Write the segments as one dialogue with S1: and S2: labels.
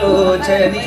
S1: लोचनी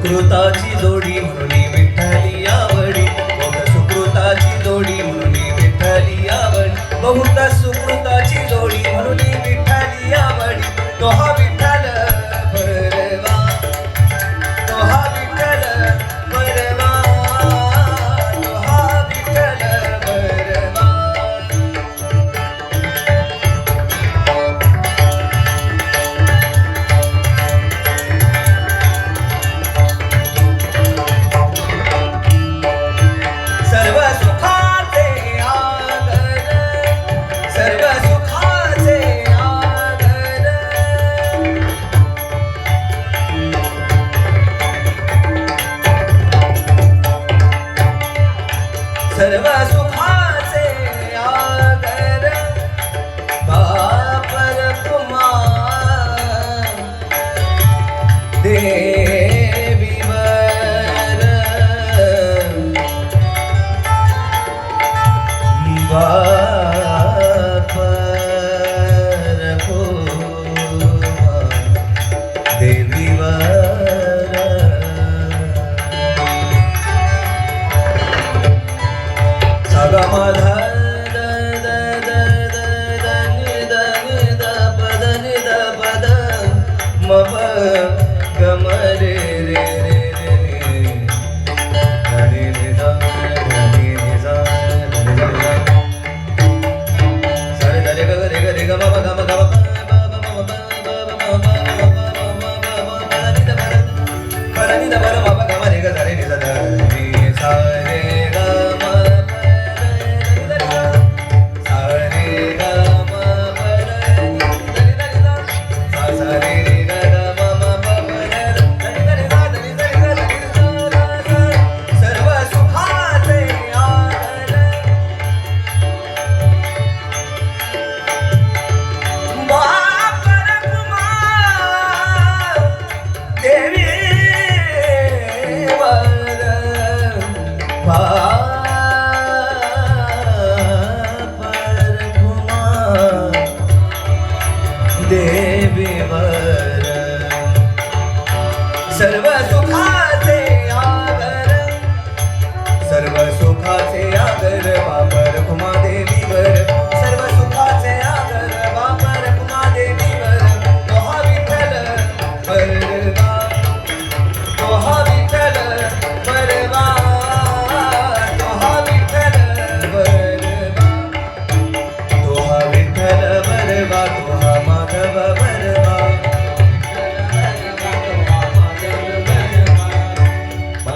S1: सुकृताची जोडी म्हणून विठ्ठलिया your mind.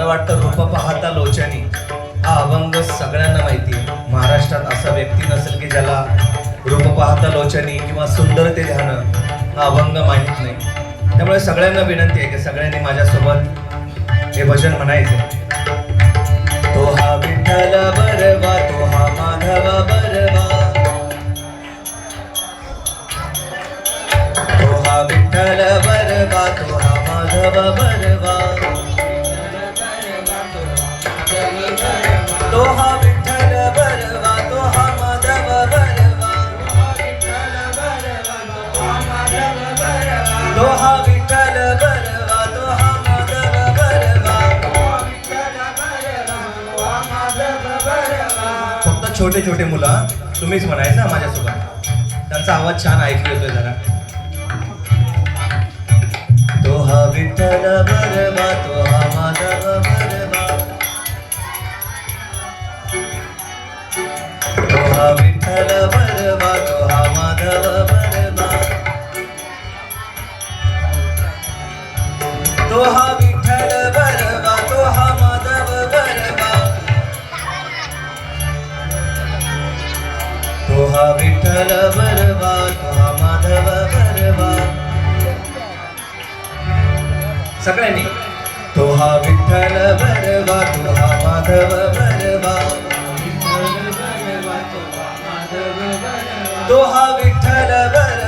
S1: मला वाटतं रूप पाहता लोचानी हा अभंग सगळ्यांना माहिती महाराष्ट्रात असा व्यक्ती नसेल की ज्याला रूप पाहता लोचनी किंवा सुंदर ते ध्यान हा अभंग माहीत नाही. त्यामुळे सगळ्यांना विनंती आहे की सगळ्यांनी माझ्यासोबत हे भजन म्हणायचं. तो हा विठ्ठल बरवा तो हा माधव बरवा. तो हा विठ्ठल बरवा तो हा माधव बरवा. फक्त छोटे छोटे मुलं तुम्हीच म्हणायचं माझ्यासोबत. त्यांचा आवाज छान ऐकू येतोय जरा. तो हा विठ्ठल बरवा तो हा माधव विठ्ठल बरवा तो हा माधव बरवा. सगळ्यांनी. तो हा विठ्ठल बरवा तो हा माधव बरवा. तो हा विठ्ठल बरवा.